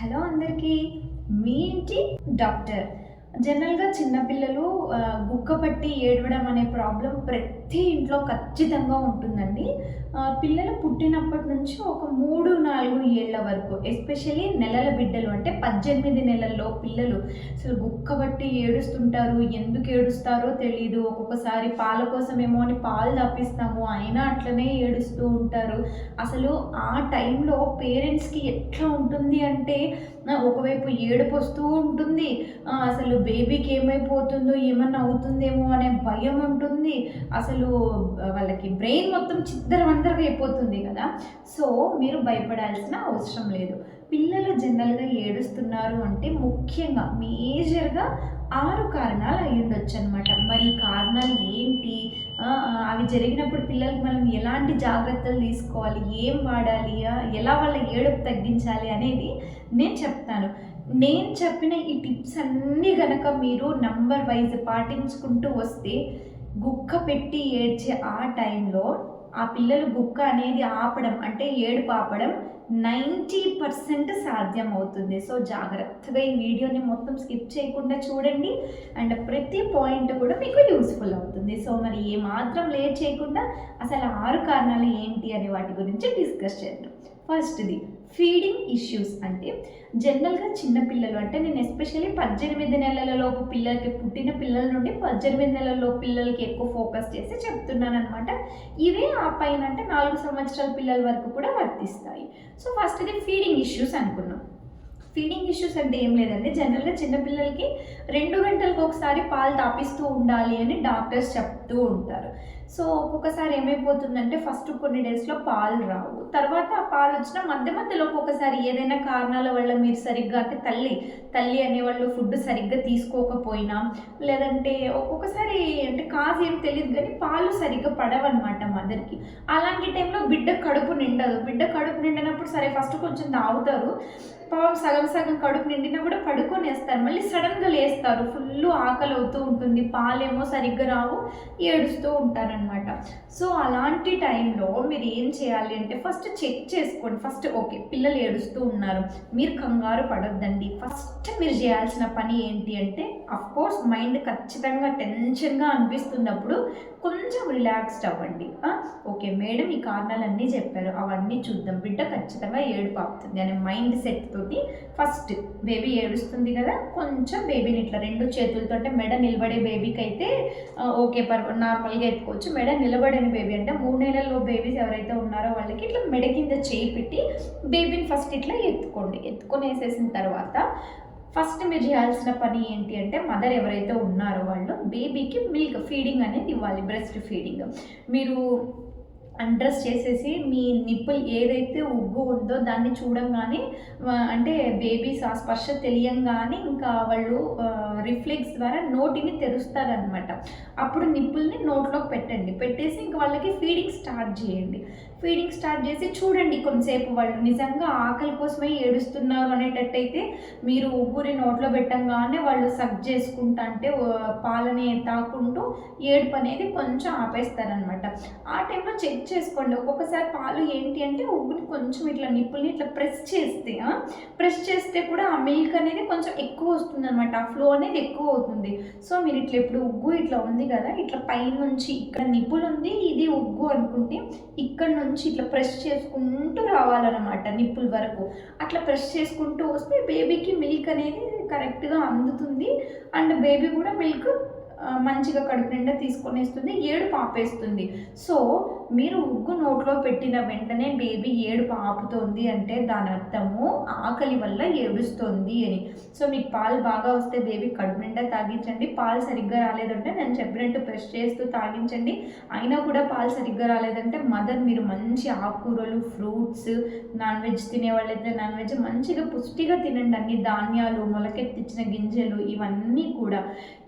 Hello అందరికీ. మీ ఇంటి doctor. జనరల్గా చిన్నపిల్లలు గుక్క పట్టి ఏడవడం అనే ప్రాబ్లం ప్రతి ఇంట్లో ఖచ్చితంగా ఉంటుందండి. పిల్లలు పుట్టినప్పటి నుంచి ఒక మూడు నాలుగు ఏళ్ళ వరకు ఎస్పెషల్లీ నెలల బిడ్డలు అంటే పద్దెనిమిది నెలల్లో పిల్లలు అసలు గుక్కబట్టి ఏడుస్తుంటారు. ఎందుకు ఏడుస్తారో తెలియదు ఒక్కొక్కసారి పాల కోసమేమో అని పాలు తప్పిస్తాము అయినా అట్లనే ఏడుస్తూ ఉంటారు. అసలు ఆ టైంలో పేరెంట్స్కి ఎట్లా ఉంటుంది అంటే ఒకవైపు ఏడుపు వస్తూ ఉంటుంది. అసలు బేబీకి ఏమైపోతుందో ఏమన్నా అవుతుందేమో అనే భయం ఉంటుంది. అసలు వాళ్ళకి బ్రెయిన్ మొత్తం చిద్దరవందరగా అయిపోతుంది కదా. సో మీరు భయపడాల్సిన అవసరం లేదు. పిల్లలు జనరల్గా ఏడుస్తున్నారు అంటే ముఖ్యంగా మేజర్గా ఆరు కారణాలు అయి ఉండొచ్చు అనమాట మరి ఈ కారణాలు ఏంటి? అవి జరిగినప్పుడు పిల్లలకి మనం ఎలాంటి జాగ్రత్తలు తీసుకోవాలి ఏం వాడాలి ఎలా వాళ్ళ ఏడుపు తగ్గించాలి అనేది నేను చెప్తాను. నేను చెప్పిన ఈ టిప్స్ అన్నీ కనుక మీరు నంబర్ వైజ్ పాటించుకుంటూ వస్తే గుక్క పెట్టి ఏడ్చే ఆ టైంలో ఆ పిల్లలు గుక్క అనేది ఆపడం అంటే ఏడుపు ఆపడం నైంటీ పర్సెంట్ సాధ్యం అవుతుంది సో జాగ్రత్తగా ఈ వీడియోని మొత్తం స్కిప్ చేయకుండా చూడండి. అండ్ ప్రతి పాయింట్ కూడా మీకు యూస్ఫుల్ అవుతుంది. సో మరి ఏ మాత్రం లేట్ చేయకుండా అసలు ఆరు కారణాలు ఏంటి అనే వాటి గురించి డిస్కస్ చేద్దాం. ఫస్ట్ది ఫీడింగ్ ఇష్యూస్ అంటే జనరల్గా చిన్నపిల్లలు అంటే నేను ఎస్పెషల్లీ పద్దెనిమిది నెలలలోపు పిల్లలకి పుట్టిన పిల్లల నుండి పద్దెనిమిది నెలల పిల్లలకి ఎక్కువ ఫోకస్ చేసి చెప్తున్నాను అనమాట ఇవే ఆ పైన అంటే నాలుగు సంవత్సరాల పిల్లల వరకు కూడా వర్తిస్తాయి. సో ఫస్ట్ ఇది ఫీడింగ్ ఇష్యూస్ అనుకున్నాం. ఫీడింగ్ ఇష్యూస్ అంటే ఏం లేదండి. జనరల్గా చిన్నపిల్లలకి రెండు గంటలకు ఒకసారి పాలు తాపిస్తూ ఉండాలి అని డాక్టర్స్ చెప్తూ ఉంటారు. సో ఒక్కొక్కసారి ఏమైపోతుందంటే ఫస్ట్ కొన్ని డేస్లో పాలు రావు. తర్వాత ఆ పాలు వచ్చిన మధ్య మధ్యలో ఒక్కొక్కసారి ఏదైనా కారణాల వల్ల మీరు సరిగ్గా అంటే తల్లి తల్లి అనేవాళ్ళు ఫుడ్ సరిగ్గా తీసుకోకపోయినా లేదంటే ఒక్కొక్కసారి అంటే కాజ్ ఏం తెలియదు కానీ పాలు సరిగ్గా పడవన్నమాట మదర్కి. అలాంటి టైంలో బిడ్డ కడుపు నిండదు. బిడ్డ కడుపు నిండినప్పుడు సరే ఫస్ట్ కొంచెం తాగుతారు. పాపం సగం సగం కడుపు నిండినా కూడా పడుకొనేస్తారు. మళ్ళీ సడన్గా లేస్తారు. ఫుల్ ఆకలి అవుతూ ఉంటుంది. పాలేమో సరిగ్గా రావు. ఏడుస్తూ అనమాట సో అలాంటి టైంలో మీరు ఏం చేయాలి అంటే ఫస్ట్ చెక్ చేసుకోండి. ఫస్ట్ ఓకే పిల్లలు ఏడుస్తూ ఉన్నారు. మీరు కంగారు పడొద్దండి. ఫస్ట్ మీరు చేయాల్సిన పని ఏంటి అంటే కోర్స్ మైండ్ ఖచ్చితంగా టెన్షన్గా అనిపిస్తున్నప్పుడు కొంచెం రిలాక్స్డ్ అవ్వండి. ఓకే మేడం ఈ కారణాలన్నీ చెప్పారు. అవన్నీ చూద్దాం. బిడ్డ ఖచ్చితంగా ఏడుపు ఆపుతుంది అనే మైండ్ సెట్ తోటి ఫస్ట్ బేబీ ఏడుస్తుంది కదా కొంచెం బేబీని ఇట్లా రెండు చేతులతో అంటే మెడ నిలబడే బేబీకి అయితే ఓకే పర్వ నార్మల్గా ఎత్తుకోవచ్చు. మెడ నిలబడని బేబీ అంటే మూడు నెలల్లో బేబీస్ ఎవరైతే ఉన్నారో వాళ్ళకి ఇట్లా మెడ కింద చేయి పెట్టి బేబీని ఫస్ట్ ఇట్లా ఎత్తుకోండి. ఎత్తుకొని వేసేసిన తర్వాత ఫస్ట్ మీరు చేయాల్సిన పని ఏంటి అంటే మదర్ ఎవరైతే ఉన్నారో వాళ్ళు బేబీకి మిల్క్ ఫీడింగ్ అనేది ఇవ్వాలి బ్రెస్ట్ ఫీడింగ్ మీరు అండ్రస్ చేసేసి మీ నిప్పుల్ ఏదైతే ఉగ్గు ఉందో దాన్ని చూడంగానే అంటే బేబీస్ ఆ స్పర్శ తెలియంగానే ఇంకా వాళ్ళు రిఫ్లెక్స్ ద్వారా నోటిని తెరుస్తారనమాట అప్పుడు నిప్పుల్ని నోట్లోకి పెట్టండి. పెట్టేసి ఇంక వాళ్ళకి ఫీడింగ్ స్టార్ట్ చేయండి. ఫీడింగ్ స్టార్ట్ చేసి చూడండి కొంతసేపు వాళ్ళు నిజంగా ఆకలి కోసమే ఏడుస్తున్నారు అనేటట్టయితే మీరు ఊపిరి నోట్లో పెట్టంగానే వాళ్ళు సగ్ చేసుకుంటా అంటే పాలని తాకుంటూ ఏడుపు అనేది కొంచెం ఆపేస్తారనమాట ఆ టైంలో చెక్ చేసుకోండి. ఒక్కొక్కసారి పాలు ఏంటి అంటే ఉగ్గుని కొంచెం ఇట్లా నిప్పుల్ని ఇట్లా ప్రెస్ చేస్తే ప్రెస్ చేస్తే కూడా ఆ మిల్క్ అనేది కొంచెం ఎక్కువ వస్తుంది అనమాట ఆ ఫ్లో అనేది ఎక్కువ అవుతుంది. సో మీరు ఇట్లా ఇప్పుడు ఉగ్గు ఇట్లా ఉంది కదా ఇట్లా పైనుంచి ఇక్కడ నిప్పులు ఉంది ఇది ఉగ్గు అనుకుంటే ఇక్కడ నుంచి ఇట్లా ప్రెస్ చేసుకుంటూ రావాలన్నమాట నిప్పుల వరకు. అట్లా ప్రెస్ చేసుకుంటూ వస్తే బేబీకి మిల్క్ అనేది కరెక్ట్గా అందుతుంది. అండ్ బేబీ కూడా మిల్క్ మంచిగా కడుపు నిండా తీసుకొనేస్తుంది ఏడు పాపేస్తుంది సో మీరు ఉగ్గు నోట్లో పెట్టిన వెంటనే బేబీ ఏడుపు ఆపుతోంది అంటే దాని అర్థము ఆకలి వల్ల ఏడుస్తోంది అని. సో మీకు పాలు బాగా వస్తే బేబీ కడుపు నిండా తాగించండి. పాలు సరిగ్గా రాలేదంటే నేను చెప్పినట్టు ప్రెస్ చేస్తూ తాగించండి. అయినా కూడా పాలు సరిగ్గా రాలేదంటే మదర్ మీరు మంచి ఆకుకూరలు ఫ్రూట్స్ నాన్ వెజ్ తినే వాళ్ళైతే నాన్ వెజ్ మంచిగా పుష్టిగా తినండి. అన్ని ధాన్యాలు మొలకెత్తిచ్చిన గింజలు ఇవన్నీ కూడా.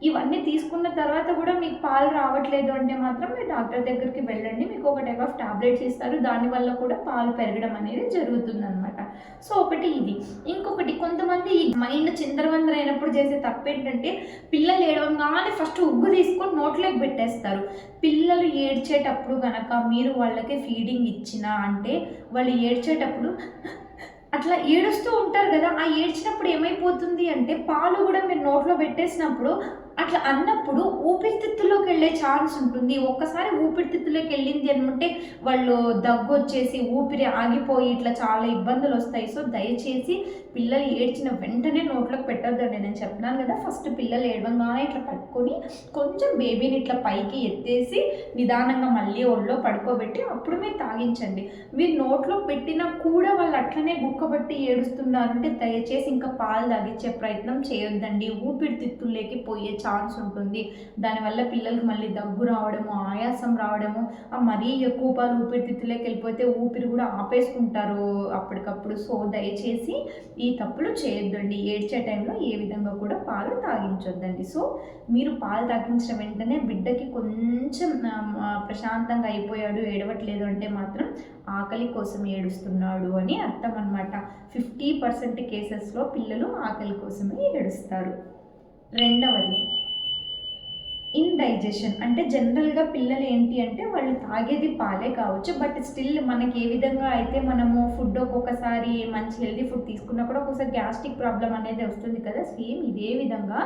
ఇవన్నీ తీసుకున్న తర్వాత కూడా మీకు పాలు రావట్లేదు అంటే మాత్రం మీరు డాక్టర్ దగ్గరికి వెళ్ళండి. మీకు ఒక టైప్ ఆఫ్ టాబ్లెట్స్ ఇస్తారు. దానివల్ల కూడా పాలు పెరగడం అనేది జరుగుతుంది అనమాట సో ఒకటి ఇది. ఇంకొకటి కొంతమంది ఈ మైండ్ చిందరవందర అయినప్పుడు చేసే తప్పు ఏంటంటే పిల్లలు ఏడవంగానే ఫస్ట్ ఉగ్గు తీసుకొని నోట్లోకి పెట్టేస్తారు. పిల్లలు ఏడ్చేటప్పుడు కనుక మీరు వాళ్ళకి ఫీడింగ్ ఇచ్చినా అంటే వాళ్ళు ఏడ్చేటప్పుడు అట్లా ఏడుస్తూ ఉంటారు కదా ఆ ఏడ్చినప్పుడు ఏమైపోతుంది అంటే పాలు కూడా మీరు నోట్లో పెట్టేసినప్పుడు అట్లా అన్నప్పుడు ఊపిరితిత్తుల్లోకి వెళ్ళే ఛాన్స్ ఉంటుంది. ఒక్కసారి ఊపిరితిత్తులోకి వెళ్ళింది అనుకుంటే వాళ్ళు దగ్గు వచ్చేసి ఊపిరి ఆగిపోయి ఇట్లా చాలా ఇబ్బందులు వస్తాయి. సో దయచేసి పిల్లలు ఏడ్చిన వెంటనే నోట్లోకి పెట్టొద్దండి. నేను చెప్తున్నాను కదా ఫస్ట్ పిల్లలు ఏడవంగానే ఇట్లా పట్టుకొని కొంచెం బేబీని ఇట్లా పైకి ఎత్తేసి నిదానంగా మళ్ళీ ఒళ్ళో పడుకోబెట్టి అప్పుడు మీరు తాగించండి. మీరు నోట్లో పెట్టినా కూడా వాళ్ళు అట్లనే గుక్కబట్టి ఏడుస్తున్నారంటే దయచేసి ఇంకా పాలు తాగించే ప్రయత్నం చేయొద్దండి. ఊపిరితిత్తుల్లోకి పోయే ఛాన్స్ ఉంటుంది. దానివల్ల పిల్లలకు మళ్ళీ దగ్గు రావడము ఆయాసం రావడము ఆ మరీ ఎక్కువ పాలు ఊపిరితిత్తులోకి వెళ్ళిపోతే ఊపిరి కూడా ఆపేసుకుంటారు అప్పటికప్పుడు. సో దయచేసి ఈ తప్పులు చేయొద్దండి. ఏడ్చే టైంలో ఏ విధంగా కూడా పాలు తాగించొద్దండి. సో మీరు పాలు తాగించిన వెంటనే బిడ్డకి కొంచెం ప్రశాంతంగా అయిపోయాడు ఏడవట్లేదు అంటే మాత్రం ఆకలి కోసం ఏడుస్తున్నాడు అని అర్థం అనమాట ఫిఫ్టీ పర్సెంట్ కేసెస్లో పిల్లలు ఆకలి కోసమే ఏడుస్తారు. రెండవది ఇండైజెషన్ అంటే జనరల్గా పిల్లలు ఏంటి అంటే వాళ్ళు తాగేది పాలే కావచ్చు బట్ స్టిల్ మనకి ఏ విధంగా అయితే మనము ఫుడ్ ఒక్కొక్కసారి మంచి హెల్తీ ఫుడ్ తీసుకున్నా కూడా ఒక్కొక్కసారి గ్యాస్ట్రిక్ ప్రాబ్లం అనేది వస్తుంది కదా. సేమ్ ఇదే విధంగా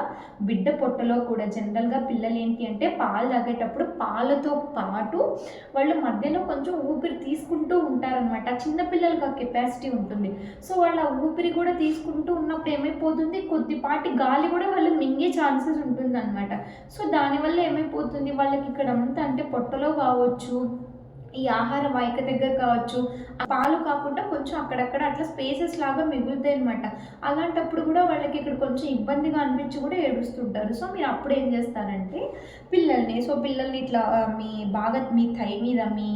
బిడ్డ పొట్టలో కూడా జనరల్గా పిల్లలు ఏంటి అంటే పాలు తాగేటప్పుడు పాలతో పాటు వాళ్ళు మధ్యలో కొంచెం ఊపిరి తీసుకుంటూ ఉంటారనమాట చిన్నపిల్లలకి ఆ కెపాసిటీ ఉంటుంది. సో వాళ్ళ ఆ ఊపిరి కూడా తీసుకుంటూ ఉన్నప్పుడు ఏమైపోతుంది? కొద్దిపాటి గాలి కూడా వాళ్ళు మింగే ఛాన్సెస్ ఉంటుంది అనమాట సో దానివల్ల ఏమైపోతుంది? వాళ్ళకి ఇక్కడ అంతా అంటే పొట్టలో కావచ్చు. ఈ ఆహార వాయిక దగ్గర కావచ్చు ఆ పాలు కాకుండా కొంచెం అక్కడక్కడ అట్లా స్పేసెస్ లాగా మిగులుతాయి అనమాట అలాంటప్పుడు కూడా వాళ్ళకి ఇక్కడ కొంచెం ఇబ్బందిగా అనిపించి కూడా ఏడుస్తుంటారు. సో మీరు అప్పుడు ఏం చేస్తారంటే పిల్లల్ని సో పిల్లల్ని ఇట్లా మీ బాగా మీ థై మీద మీ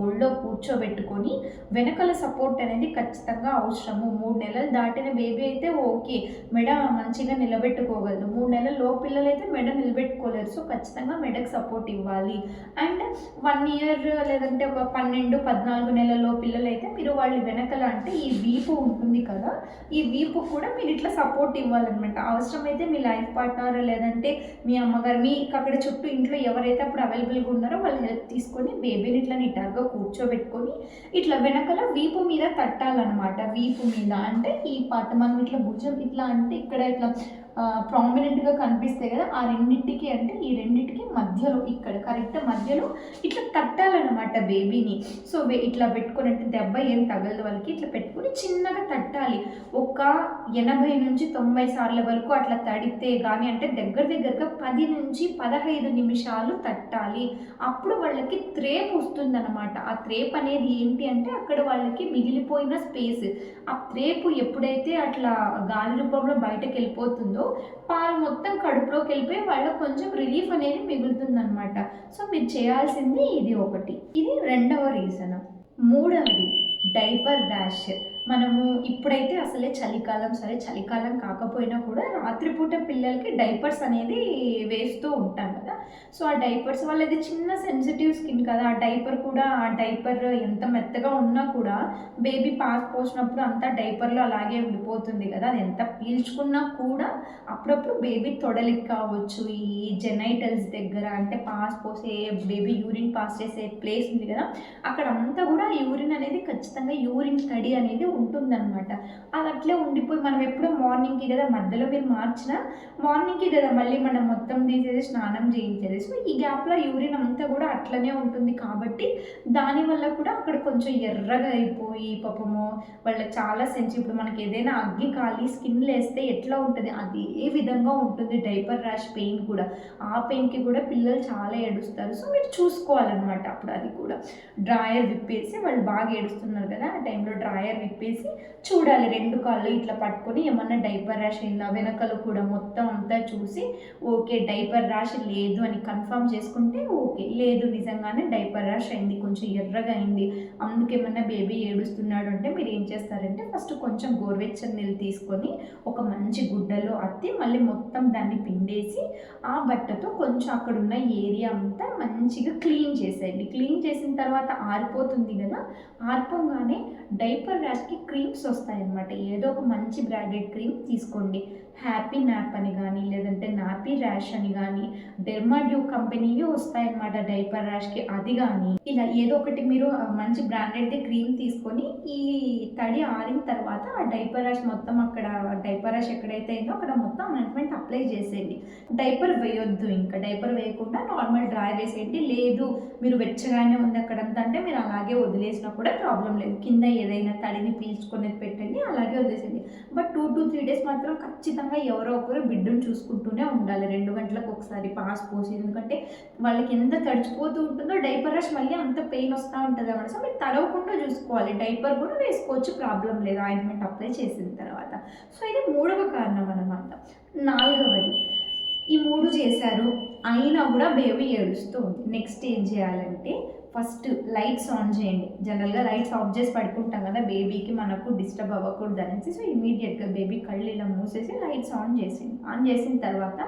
ఒళ్ళో కూర్చోబెట్టుకొని వెనకాల సపోర్ట్ అనేది ఖచ్చితంగా అవసరము. మూడు నెలలు దాటిన బేబీ అయితే ఓకే మెడ మంచిగా నిలబెట్టుకోగలదు. మూడు నెలల లో పిల్లలు అయితే మెడ నిలబెట్టుకోలేరు. సో ఖచ్చితంగా మెడకు సపోర్ట్ ఇవ్వాలి. అండ్ వన్ ఇయర్ లేదంటే ఒక పన్నెండు పద్నాలుగు నెలల్లో పిల్లలు అయితే మీరు వాళ్ళ వెనకల అంటే ఈ వీపు ఉంటుంది కదా ఈ వీపు కూడా మీరు ఇట్లా సపోర్ట్ ఇవ్వాలన్నమాట. అవసరమైతే మీ లైఫ్ పార్ట్నర్ లేదంటే మీ అమ్మగారు మీకు అక్కడ చుట్టూ ఇంట్లో ఎవరైతే అప్పుడు అవైలబుల్గా ఉన్నారో వాళ్ళు హెల్ప్ తీసుకొని బేబీని ఇట్లా నిటారుగా కూర్చోబెట్టుకొని ఇట్లా వెనకల వీపు మీద తట్టాలన్నమాట. వీపు మీద అంటే ఈ పాట మనం ఇట్లా భుజం ఇట్లా అంటే ఇక్కడ ఇట్లా ప్రామినెంట్గా కనిపిస్తాయి కదా ఆ రెండింటికి అంటే ఈ రెండింటికి మధ్యలో ఇక్కడ కరెక్ట్ మధ్యలో ఇట్లా తట్టాలన్నమాట బేబీని సో ఇట్లా పెట్టుకొని అంటే దెబ్బ ఏం తగలదు వాళ్ళకి ఇట్లా పెట్టుకుని చిన్నగా తట్టాలి. ఒక ఎనభై నుంచి తొంభై సార్ల వరకు అట్లా తడితే కానీ అంటే దగ్గర దగ్గరగా పది నుంచి పదహైదు నిమిషాలు తట్టాలి. అప్పుడు వాళ్ళకి త్రేప్ వస్తుందన్నమాట. ఆ త్రేప్ అనేది ఏంటి అంటే అక్కడ వాళ్ళకి మిగిలిపోయిన స్పేస్. ఆ త్రేపు ఎప్పుడైతే అట్లా గాలి రూపంలో బయటకు వెళ్ళిపోతుందో పాలు మొత్తం కడుపులోకి వెళ్ళిపోయి వాళ్ళకి కొంచెం రిలీఫ్ అనేది మిగులుతుందన్నమాట. సో మీరు చేయాల్సింది ఇది ఒకటి. ఇది రెండవ రీజన్ మూడవది డైపర్ ర్యాష్ మనము ఇప్పుడైతే అసలే చలికాలం సరే చలికాలం కాకపోయినా కూడా రాత్రిపూట పిల్లలకి డైపర్స్ అనేది వేస్తూ ఉంటాం కదా. సో ఆ డైపర్స్ వాళ్ళది చిన్న సెన్సిటివ్ స్కిన్ కదా. ఆ డైపర్ కూడా ఆ డైపర్ ఎంత మెత్తగా ఉన్నా కూడా బేబీ పాస్ పోసినప్పుడు అంతా డైపర్లో అలాగే ఉండిపోతుంది కదా. అది ఎంత పీల్చుకున్నా కూడా అప్పుడప్పుడు బేబీ తొడలికి కావచ్చు. ఈ జెనైటల్స్ దగ్గర అంటే పాస్ పోసే బేబీ యూరిన్ పాస్ చేసే ప్లేస్ ఉంది కదా. అక్కడ అంతా కూడా యూరిన్ అనేది ఖచ్చితంగా యూరిన్ తడి అనేది ఉంటుందన్నమాట. అది అట్లే ఉండిపోయి మనం ఎప్పుడో మార్నింగ్కి కదా మధ్యలో మీరు మార్చిన మార్నింగ్కి కదా మళ్ళీ మనం మొత్తం తీసేసి స్నానం చేయించేది. సో ఈ గ్యాప్లో యూరిన్ అంతా కూడా అట్లనే ఉంటుంది కాబట్టి దానివల్ల కూడా అక్కడ కొంచెం ఎర్రగా అయిపోయి పాపము వాళ్ళ చాలా సెన్సిటివ్ ఇప్పుడు మనకి ఏదైనా అగ్గి కాలి స్కిన్ లేస్తే ఎట్లా ఉంటుంది? అదే విధంగా ఉంటుంది డైపర్ ర్యాష్ పెయిన్ కూడా. ఆ పెయిన్కి కూడా పిల్లలు చాలా ఏడుస్తారు. సో మీరు చూసుకోవాలన్నమాట అప్పుడు అది కూడా. డ్రాయర్ విప్పేసి వాళ్ళు బాగా ఏడుస్తున్నారు కదా ఆ టైంలో డ్రాయర్ విప్పేసి చూడాలి. రెండు కాళ్ళు ఇట్లా పట్టుకొని ఏమన్నా డైపర్ ర్యాష్ అయిందా వెనకలు కూడా మొత్తం అంతా చూసి ఓకే డైపర్ ర్యాష్ లేదు అని కన్ఫర్మ్ చేసుకుంటే ఓకే. లేదు నిజంగానే డైపర్ ర్యాష్ అయింది కొంచెం ఎర్రగా అయింది. అందుకేమన్నా బేబీ ఏడుస్తున్నాడు అంటే మీరు ఏం చేస్తారంటే ఫస్ట్ కొంచెం గోరువెచ్చని నీళ్ళు తీసుకొని ఒక మంచి గుడ్డలో అత్తి మళ్ళీ మొత్తం దాన్ని పిండేసి ఆ బట్టతో కొంచెం అక్కడ ఉన్న ఏరియా అంతా మంచిగా క్లీన్ చేసేయండి. క్లీన్ చేసిన తర్వాత ఆరిపోతుంది కదా? ఆరిపోగానే డైపర్ ర్యాష్కి మనకి క్రీమ్స్ వస్తాయన్నమాట. ఏదో ఒక మంచి బ్రాండెడ్ క్రీమ్ తీసుకోండి. హ్యాపీ నాప్ అని కానీ లేదంటే నాపీ ర్యాష్ అని కానీ డెర్మాడ్యూ కంపెనీవి వస్తాయన్నమాట డైపర్ ర్యాష్కి అది కానీ ఇలా ఏదో ఒకటి మీరు మంచి బ్రాండెడ్ది క్రీమ్ తీసుకొని ఈ తడి ఆరిన తర్వాత ఆ డైపర్ ర్యాష్ మొత్తం అక్కడ డైపర్ ర్యాష్ ఎక్కడైతే అయిందో అక్కడ మొత్తం అనట్మెంట్ అప్లై చేసేయండి. డైపర్ వేయొద్దు ఇంకా. డైపర్ వేయకుండా నార్మల్ డ్రై వేసేయండి. లేదు మీరు వెచ్చగానే ఉంది అక్కడంతా అంటే మీరు అలాగే వదిలేసినా కూడా ప్రాబ్లం లేదు. కింద ఏదైనా తడిని పీల్చుకునేది పెట్టండి అలాగే వదిలేసేయండి. But two to three days మాత్రం ఖచ్చితంగా ఎవరో ఒకరు బిడ్డను చూసుకుంటూనే ఉండాలి. రెండు గంటలకు ఒకసారి పాస్ పోసి ఎందుకంటే వాళ్ళకి ఎంత తడిచిపోతూ ఉంటుందో డైపర్ రష్ మళ్ళీ అంత పెయిన్ వస్తూ ఉంటుంది అన్నమాట. సో మీరు తడవకుండా చూసుకోవాలి. డైపర్ కూడా వేసుకోవచ్చు ప్రాబ్లం లేదు. ఆయింట్మెంట్ అప్లై చేసిన తర్వాత. సో ఇది మూడవ కారణం అనమాట నాలుగవది ఈ మూడు చేశారు అయినా కూడా బేబీ ఏడుస్తూ ఉంది నెక్స్ట్ ఏం చేయాలంటే ఫస్ట్ లైట్స్ ఆన్ చేయండి. జనరల్గా లైట్స్ ఆఫ్ చేసి పడుకుంటాం కదా బేబీకి మనకు డిస్టర్బ్ అవ్వకూడదు అనేసి సో ఇమీడియట్గా బేబీ కళ్ళు ఇలా మూసేసి లైట్స్ ఆన్ చేసింది ఆన్ చేసిన తర్వాత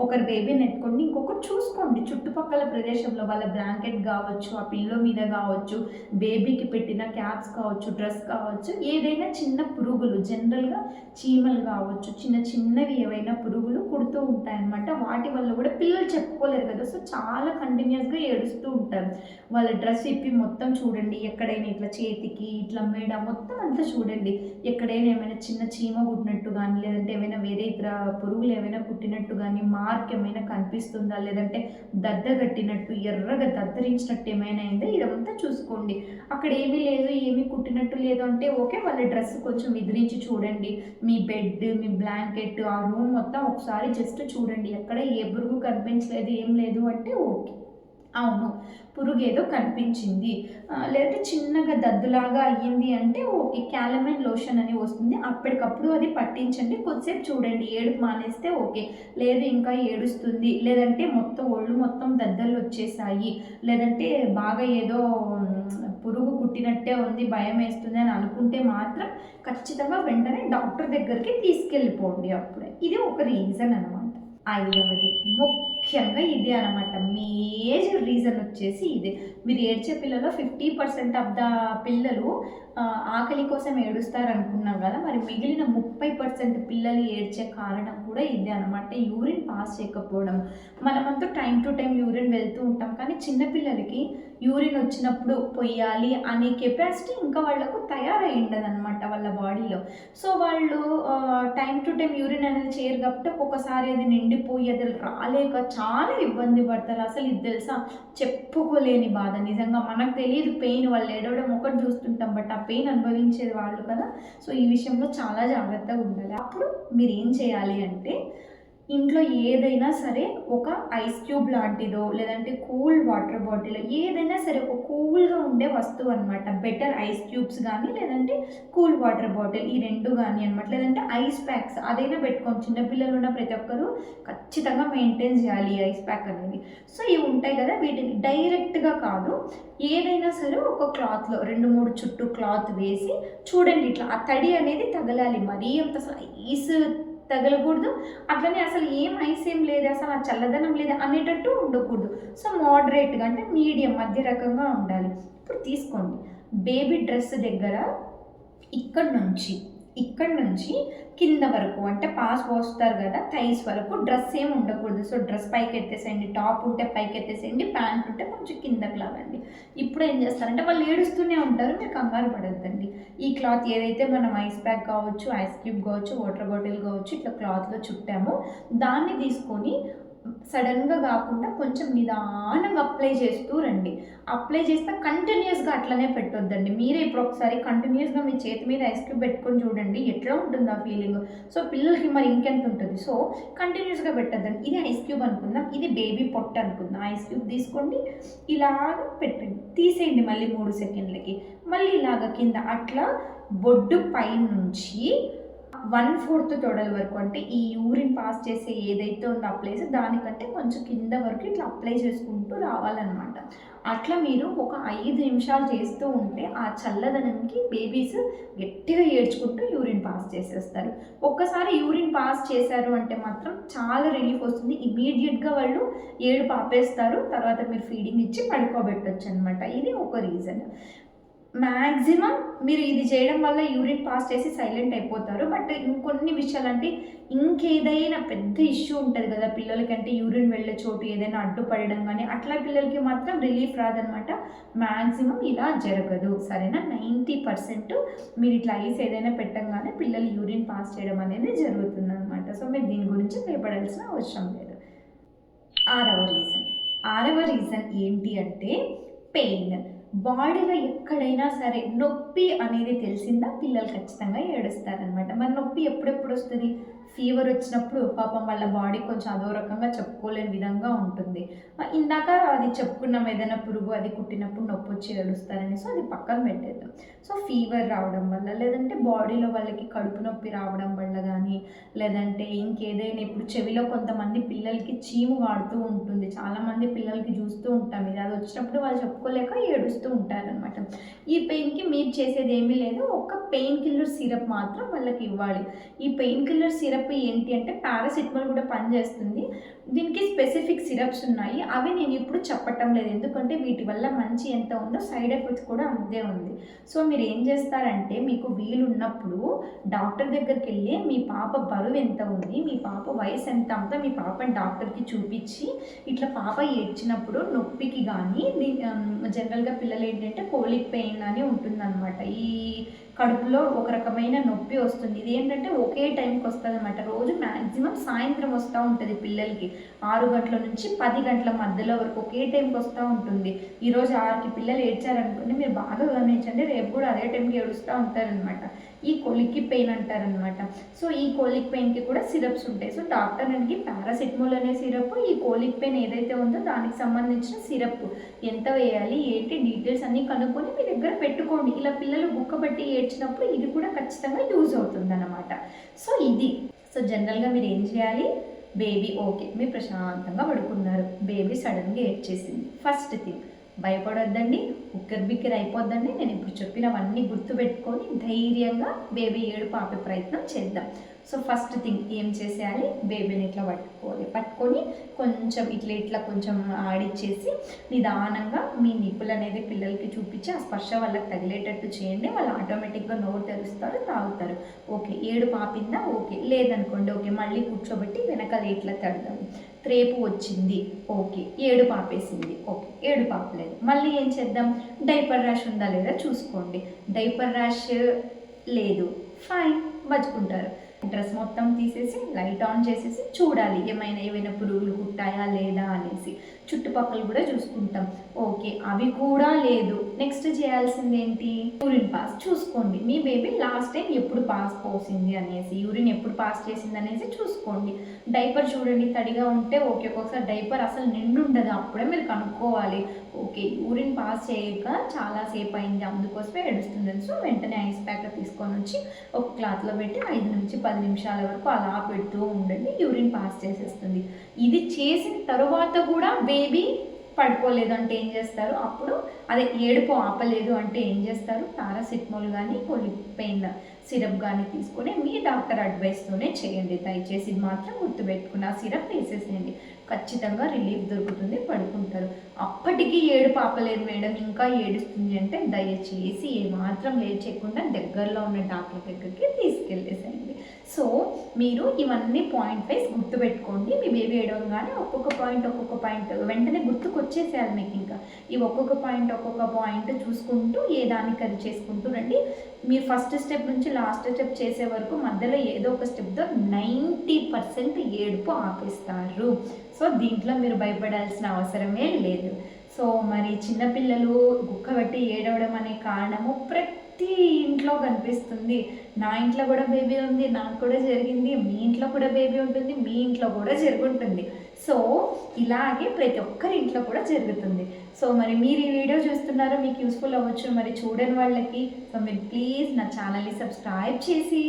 ఒకరు బేబీని ఎత్తుకోండి ఇంకొకరు చూసుకోండి. చుట్టుపక్కల ప్రదేశంలో వాళ్ళ బ్లాంకెట్ కావచ్చు ఆ పిల్లో మీద కావచ్చు బేబీకి పెట్టిన క్యాప్స్ కావచ్చు డ్రెస్ కావచ్చు ఏదైనా చిన్న పురుగులు జనరల్గా చీమలు కావచ్చు చిన్న చిన్నవి ఏవైనా పురుగులు కుడుతూ ఉంటాయన్నమాట. వాటి వల్ల కూడా పిల్లలు చెప్పుకోలేరు కదా. సో చాలా కంటిన్యూస్గా ఏడుస్తూ ఉంటారు. వాళ్ళ డ్రెస్ ఇప్పి మొత్తం చూడండి. ఎక్కడైనా ఇట్లా చేతికి ఇట్లా మేడ మొత్తం అంతా చూడండి. ఎక్కడైనా ఏమైనా చిన్న చీమ కుట్టినట్టు కానీ లేదంటే ఏమైనా వేరే ఇతర పురుగులు ఏమైనా కుట్టినట్టు కానీ మార్క్ ఏమైనా కనిపిస్తుందా? లేదంటే దద్ద కట్టినట్టు ఎర్రగా దద్దరించినట్టు ఏమైనా అయిందా? ఇదంతా చూసుకోండి. అక్కడ ఏమీ లేదు ఏమీ కుట్టినట్టు లేదు అంటే ఓకే వాళ్ళ డ్రెస్ కొంచెం విదిరించి చూడండి. మీ బెడ్ మీ బ్లాంకెట్ ఆ రూమ్ మొత్తం ఒకసారి జస్ట్ చూడండి. ఎక్కడ ఏ పురుగు కనిపించలేదు ఏం లేదు అంటే ఓకే. అవును. పురుగు ఏదో కనిపించింది లేదంటే చిన్నగా దద్దులాగా అయ్యింది అంటే ఓకే క్యాలమైన్ లోషన్ అని వస్తుంది. అప్పటికప్పుడు అది పట్టించండి. కొద్దిసేపు చూడండి. ఏడుపు మానేస్తే ఓకే. లేదు ఇంకా ఏడుస్తుంది. లేదంటే మొత్తం ఒళ్ళు మొత్తం దద్దలు వచ్చేసాయి. లేదంటే బాగా ఏదో పురుగు కుట్టినట్టే ఉంది భయం వేస్తుంది అని అనుకుంటే మాత్రం ఖచ్చితంగా వెంటనే డాక్టర్ దగ్గరికి తీసుకెళ్ళిపోండి అప్పుడే. ఇది ఒక రీజన్ అనమాట ఐదవది. ముఖ్యంగా ఇదే అనమాట మేజర్ రీజన్ వచ్చేసి ఇదే. మీరు ఏడ్చే పిల్లలు ఫిఫ్టీ పర్సెంట్ ఆఫ్ ద పిల్లలు ఆకలి కోసం ఏడుస్తారు అనుకున్నాం కదా మరి మిగిలిన ముప్పై పర్సెంట్ పిల్లలు ఏడ్చే కారణం కూడా ఇదే అనమాట యూరిన్ పాస్ చేయకపోవడం. మనమంతా టైం టు టైం యూరిన్ వెళ్తూ ఉంటాం కానీ చిన్నపిల్లలకి యూరిన్ వచ్చినప్పుడు పొయ్యాలి అనే కెపాసిటీ ఇంకా వాళ్ళకు తయారై ఉండదన్నమాట వాళ్ళ బాడీలో. సో వాళ్ళు టైం టు టైం యూరిన్ అనేది చేయరు కాబట్టి ఒక్కొక్కసారి అది నిండిపోయి అది రాలేక చాలా ఇబ్బంది పడతారు. అసలు ఇది తెలుసా? చెప్పుకోలేని బాధ. నిజంగా మనకు తెలియదు పెయిన్ వాళ్ళు ఏడవడం ఒకటి చూస్తుంటాం. బట్ ఆ పెయిన్ అనుభవించేది వాళ్ళు కదా. సో ఈ విషయంలో చాలా జాగ్రత్తగా ఉండాలి. అప్పుడు మీరు ఏం చేయాలి అంటే ఇంట్లో ఏదైనా సరే ఒక ఐస్ క్యూబ్ లాంటిదో లేదంటే కూల్ వాటర్ బాటిల్ ఏదైనా సరే ఒక కూల్గా ఉండే వస్తువు అనమాట బెటర్ ఐస్ క్యూబ్స్ కానీ లేదంటే కూల్ వాటర్ బాటిల్ ఈ రెండు కానీ అనమాట లేదంటే ఐస్ ప్యాక్స్ అదైనా పెట్టుకోండి చిన్నపిల్లలు ఉన్న ప్రతి ఒక్కరు ఖచ్చితంగా మెయింటైన్ చేయాలి ఈ ఐస్ ప్యాక్ అనేది. సో ఇవి ఉంటాయి కదా వీటిని డైరెక్ట్గా కాదు ఏదైనా సరే ఒక క్లాత్లో రెండు మూడు చుట్టూ క్లాత్ వేసి చూడండి ఇట్లా ఆ తడి అనేది తగలాలి. మరీ అంత అసలు ఐస్ తగలకూడదు. అట్లనే అసలు ఏం ఐస్ ఏం లేదు అసలు ఆ చల్లదనం లేదు అనేటట్టు ఉండకూడదు. సో మోడరేట్గా అంటే మీడియం మధ్య రకంగా ఉండాలి. ఇప్పుడు తీసుకోండి. బేబీ డ్రెస్ దగ్గర ఇక్కడ నుంచి ఇక్కడ నుంచి కింద వరకు అంటే పాస్ పోస్తారు కదా థైస్ వరకు డ్రెస్ ఏం ఉండకూడదు. సో డ్రెస్ పైకి ఎత్తేసేయండి టాప్ ఉంటే పైకి ఎత్తేసేయండి ప్యాంట్ ఉంటే కొంచెం కిందకి లాగండి. ఇప్పుడు ఏం చేస్తారంటే వాళ్ళు ఏడుస్తూనే ఉంటారు మీరు కంగారు పడద్దండి. ఈ క్లాత్ ఏదైతే మనం ఐస్ ప్యాక్ కావచ్చు ఐస్ క్యూబ్ కావచ్చు వాటర్ బాటిల్ కావచ్చు ఇట్లా క్లాత్లో చుట్టామో దాన్ని తీసుకొని సడన్గా కాకుండా కొంచెం నిదానంగా అప్లై చేస్తూ రండి. అప్లై చేస్తే కంటిన్యూస్గా అట్లనే పెట్టొద్దండి. మీరే ఇప్పుడు ఒకసారి కంటిన్యూస్గా మీ చేతి మీద ఐస్ క్యూబ్ పెట్టుకొని చూడండి ఎట్లా ఉంటుంది ఆ ఫీలింగ్? సో పిల్లలకి మరి ఇంకెంత ఉంటుంది? సో కంటిన్యూస్గా పెట్టొద్దండి. ఇది ఐస్ క్యూబ్ అనుకుందాం ఇది బేబీ పొట్ట అనుకుందాం. ఐస్ క్యూబ్ తీసుకోండి ఇలాగ పెట్టండి. తీసేయండి మళ్ళీ మూడు సెకండ్లకి. మళ్ళీ ఇలాగ కింద అట్లా బొడ్డు పై నుంచి వన్ ఫోర్త్ తొడల వరకు అంటే ఈ యూరిన్ పాస్ చేసే ఏదైతే ఉందో ఆ ప్లేస్ దానికంటే కొంచెం కింద వరకు ఇట్లా అప్లై చేసుకుంటూ రావాలన్నమాట. అట్లా మీరు ఒక ఐదు నిమిషాలు చేస్తూ ఉంటే ఆ చల్లదనంకి బేబీస్ గట్టిగా ఏడ్చుకుంటూ యూరిన్ పాస్ చేసేస్తారు. ఒక్కసారి యూరిన్ పాస్ చేశారు అంటే మాత్రం చాలా రిలీఫ్ వస్తుంది. ఇమీడియట్గా వాళ్ళు ఏడు పాపేస్తారు తర్వాత మీరు ఫీడింగ్ ఇచ్చి పడుకోబెట్టచ్చు అనమాట ఇది ఒక రీజన్ మ్యాక్సిమం మీరు ఇది చేయడం వల్ల యూరిన్ పాస్ చేసి సైలెంట్ అయిపోతారు. బట్ ఇంకొన్ని విషయాలు అంటే ఇంకేదైనా పెద్ద ఇష్యూ ఉంటుంది కదా పిల్లలకంటే యూరిన్ వెళ్ళే చోటు ఏదైనా అడ్డుపడడం కానీ అట్లా పిల్లలకి మాత్రం రిలీఫ్ రాదనమాట మ్యాక్సిమం ఇలా జరగదు. సరేనా? నైంటీ పర్సెంట్ మీరు ఇట్లా ఐస్ ఏదైనా పెట్టంగానే పిల్లలు యూరిన్ పాస్ చేయడం అనేది జరుగుతుంది అనమాట సో మీరు దీని గురించి భయపడాల్సిన అవసరం లేదు. ఆరవ రీజన్. ఆరవ రీజన్ ఏంటి అంటే పెయిన్. బాడీలో ఎక్కడైనా సరే నొప్పి అనేది తెలిసిందా? పిల్లలు ఖచ్చితంగా ఏడుస్తారనమాట మరి నొప్పి ఎప్పుడెప్పుడు వస్తుంది? ఫీవర్ వచ్చినప్పుడు పాపం వాళ్ళ బాడీ కొంచెం అదో రకంగా చెప్పుకోలేని విధంగా ఉంటుంది. ఇందాక అది చెప్పుకున్నాం ఏదైనా పురుగు అది కుట్టినప్పుడు నొప్పి వచ్చి ఏడుస్తారని సో అది పక్కన పెట్టేద్దాం. సో ఫీవర్ రావడం వల్ల లేదంటే బాడీలో వాళ్ళకి కడుపు నొప్పి రావడం వల్ల కానీ లేదంటే ఇంకేదైనా ఇప్పుడు చెవిలో కొంతమంది పిల్లలకి చీము వాడుతూ ఉంటుంది. చాలామంది పిల్లలకి చూస్తూ ఉంటాం. ఇది అది వచ్చినప్పుడు వాళ్ళు చెప్పుకోలేక ఏడుస్తూ ఉంటారనమాట ఈ పెయిన్కి మీరు చేసేది ఏమీ లేదు. ఒక పెయిన్ కిల్లర్ సిరప్ మాత్రం వాళ్ళకి ఇవ్వాలి. ఈ పెయిన్ కిల్లర్ సిరప్ ఏంటి అంటే పారాసిటమాల్ కూడా పనిచేస్తుంది. దీనికి స్పెసిఫిక్ సిరప్స్ ఉన్నాయి. అవి నేను ఇప్పుడు చెప్పటం లేదు. ఎందుకంటే వీటి వల్ల మంచి ఎంత ఉందో సైడ్ ఎఫెక్ట్స్ కూడా అంతే ఉంది. సో మీరు ఏం చేస్తారంటే మీకు వీలు ఉన్నప్పుడు డాక్టర్ దగ్గరికి వెళ్ళి మీ పాప బరువు ఎంత ఉంది మీ పాప వయసు ఎంత అంతా మీ పాపని డాక్టర్కి చూపించి ఇట్లా పాప ఏడ్చినప్పుడు నొప్పికి కానీ జనరల్గా పిల్లలు ఏంటంటే కోలిక్ పెయిన్ అని ఉంటుందన్నమాట. ఈ కడుపులో ఒక రకమైన నొప్పి వస్తుంది. ఇది ఏంటంటే ఒకే టైంకి వస్తుంది అనమాట రోజు మ్యాక్సిమం సాయంత్రం వస్తూ ఉంటుంది పిల్లలకి. ఆరు గంటల నుంచి పది గంటల మధ్యలో వరకు ఒకే టైంకి వస్తూ ఉంటుంది. ఈరోజు ఆరుకి పిల్లలు ఏడ్చారనుకోండి మీరు బాగా గమనించండి రేపు కూడా అదే టైంకి ఏడుస్తూ ఉంటారనమాట ఈ కొలిక్కి పెయిన్ అంటారనమాట సో ఈ కోలిక్ పెయిన్కి కూడా సిరప్స్ ఉంటాయి. సో డాక్టర్ అనేది పారాసిటమాల్ అనే సిరప్ ఈ కోలిక్ పెయిన్ ఏదైతే ఉందో దానికి సంబంధించిన సిరప్ ఎంత వేయాలి ఏంటి డీటెయిల్స్ అన్నీ కనుక్కొని మీ దగ్గర పెట్టుకోండి. ఇలా పిల్లలు బుక్క బట్టి ఏడ్చినప్పుడు ఇది కూడా ఖచ్చితంగా యూజ్ అవుతుందన్నమాట. సో ఇది. సో జనరల్గా మీరు ఏం చేయాలి? బేబీ ఓకే మీరు ప్రశాంతంగా పడుకున్నారు. బేబీ సడన్గా ఏడ్చేసింది. First thing. భయపడొద్దండి ఉక్కర్ బిక్కర్ అయిపోద్దండి. నేను ఇప్పుడు చెప్పినవన్నీ గుర్తుపెట్టుకొని ధైర్యంగా బేబీ ఏడుపు ఆపే ప్రయత్నం చేద్దాం. సో ఫస్ట్ థింగ్ ఏం చేసేయాలి? బేబీని ఇట్లా పట్టుకోవాలి. పట్టుకొని కొంచెం ఇట్లా ఇట్లా కొంచెం ఆడిచ్చేసి నిదానంగా మీ నిప్పులు అనేది పిల్లలకి చూపించి ఆ స్పర్శ వాళ్ళకి తగిలేటట్టు చేయండి. వాళ్ళు ఆటోమేటిక్గా నోరు తెరుస్తారు తాగుతారు. ఓకే ఏడు పాపిందా ఓకే. లేదనుకోండి ఓకే. మళ్ళీ కూర్చోబెట్టి వెనకాల ఇట్లా తడదాం త్రేపు వచ్చింది. ఓకే ఏడు పాపేసింది. ఓకే ఏడు పాపలేదు. మళ్ళీ ఏం చేద్దాం? డైపర్ ర్యాష్ ఉందా లేదా చూసుకోండి. డైపర్ ర్యాష్ లేదు. ఫైన్ బతుకుంటారు. డ్రెస్ మొత్తం తీసేసి లైట్ ఆన్ చేసేసి చూడాలి. ఏమైనా ఏమైనా పురుగులు కుట్టాయా లేదా అనేసి. చుట్టుపక్కల కూడా చూసుకుంటాం. ఓకే అవి కూడా లేదు. నెక్స్ట్ చేయాల్సింది ఏంటి? యూరిన్ పాస్ చూసుకోండి. మీ బేబీ లాస్ట్ టైం ఎప్పుడు పాస్ పోసింది అనేసి యూరిన్ ఎప్పుడు పాస్ చేసింది అనేసి చూసుకోండి. డైపర్ చూడండి తడిగా ఉంటే ఓకే. ఒక్కొక్కసారి డైపర్ అసలు నిండు ఉండదు. అప్పుడే మీరు కనుక్కోవాలి. ఓకే యూరిన్ పాస్ చేయక చాలాసేపు అయింది. అందుకోసమే ఏడుస్తుంది సో వెంటనే ఐస్ ప్యాక్ తీసుకొని వచ్చి ఒక క్లాత్లో పెట్టి ఐదు నుంచి పది నిమిషాల వరకు అలా పెడుతూ ఉండండి. యూరిన్ పాస్ చేసేస్తుంది. ఇది చేసిన తరువాత కూడా బేబీ పడుకోలేదు అంటే ఏం చేస్తారు? అప్పుడు అదే ఏడుపు ఆపలేదు అంటే ఏం చేస్తారు? పారాసిటమాల్ కానీ కొన్ని పెయిన్ సిరప్ కానీ తీసుకొని మీ డాక్టర్ అడ్వైస్తోనే చేయండి. దయచేసి ఇది మాత్రం గుర్తుపెట్టుకుని ఆ సిరప్ వేసేసేయండి. ఖచ్చితంగా రిలీఫ్ దొరుకుతుంది పడుకుంటారు. అప్పటికీ ఏడు పాపలేదు మేడం. ఇంకా ఏడుస్తుంది అంటే దయచేసి ఏమాత్రం లేచేయకుండా దగ్గరలో ఉన్న డాక్టర్ దగ్గరికి తీసుకెళ్ళేసేయండి. సో మీరు ఇవన్నీ పాయింట్ వైజ్ గుర్తుపెట్టుకోండి. మీ బేబీ కానీ ఒక్కొక్క పాయింట్ ఒక్కొక్క పాయింట్ వెంటనే గుర్తుకు వచ్చేసేయాలి మీకు ఇంకా. ఈ ఒక్కొక్క పాయింట్ ఒక్కొక్క పాయింట్ చూసుకుంటూ ఏ దానికి అది చేసుకుంటూ రండి. మీరు ఫస్ట్ స్టెప్ నుంచి లాస్ట్ స్టెప్ చేసే వరకు మధ్యలో ఏదో ఒక స్టెప్తో నైంటీ పర్సెంట్ ఏడుపు ఆపేస్తారు. సో దీంట్లో మీరు భయపడాల్సిన అవసరమే లేదు. సో మరి చిన్నపిల్లలు గుక్క పెట్టి ఏడవడం అనే కారణము ప్రతి ప్రతి ఇంట్లో కనిపిస్తుంది. నా ఇంట్లో కూడా బేబీ ఉంది నాకు కూడా జరిగింది మీ ఇంట్లో కూడా బేబీ ఉంటుంది మీ ఇంట్లో కూడా జరుగుంటుంది. సో ఇలాగే ప్రతి ఒక్కరి ఇంట్లో కూడా జరుగుతుంది. సో మరి మీరు ఈ వీడియో చూస్తున్నారో మీకు యూస్ఫుల్ అవ్వచ్చు. మరి చూడని వాళ్ళకి సో మీరు ప్లీజ్ నా ఛానల్ని సబ్స్క్రైబ్ చేసి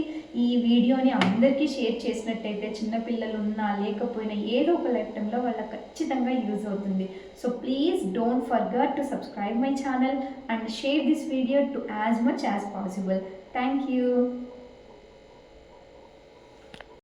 ఈ వీడియోని అందరికీ షేర్ చేసినట్టయితే చిన్నపిల్లలు ఉన్నా లేకపోయినా ఏదో ఒక లైఫ్ టైంలో వాళ్ళకి ఖచ్చితంగా యూజ్ అవుతుంది. So please don't forget to subscribe my channel and share this video to as much as possible thank you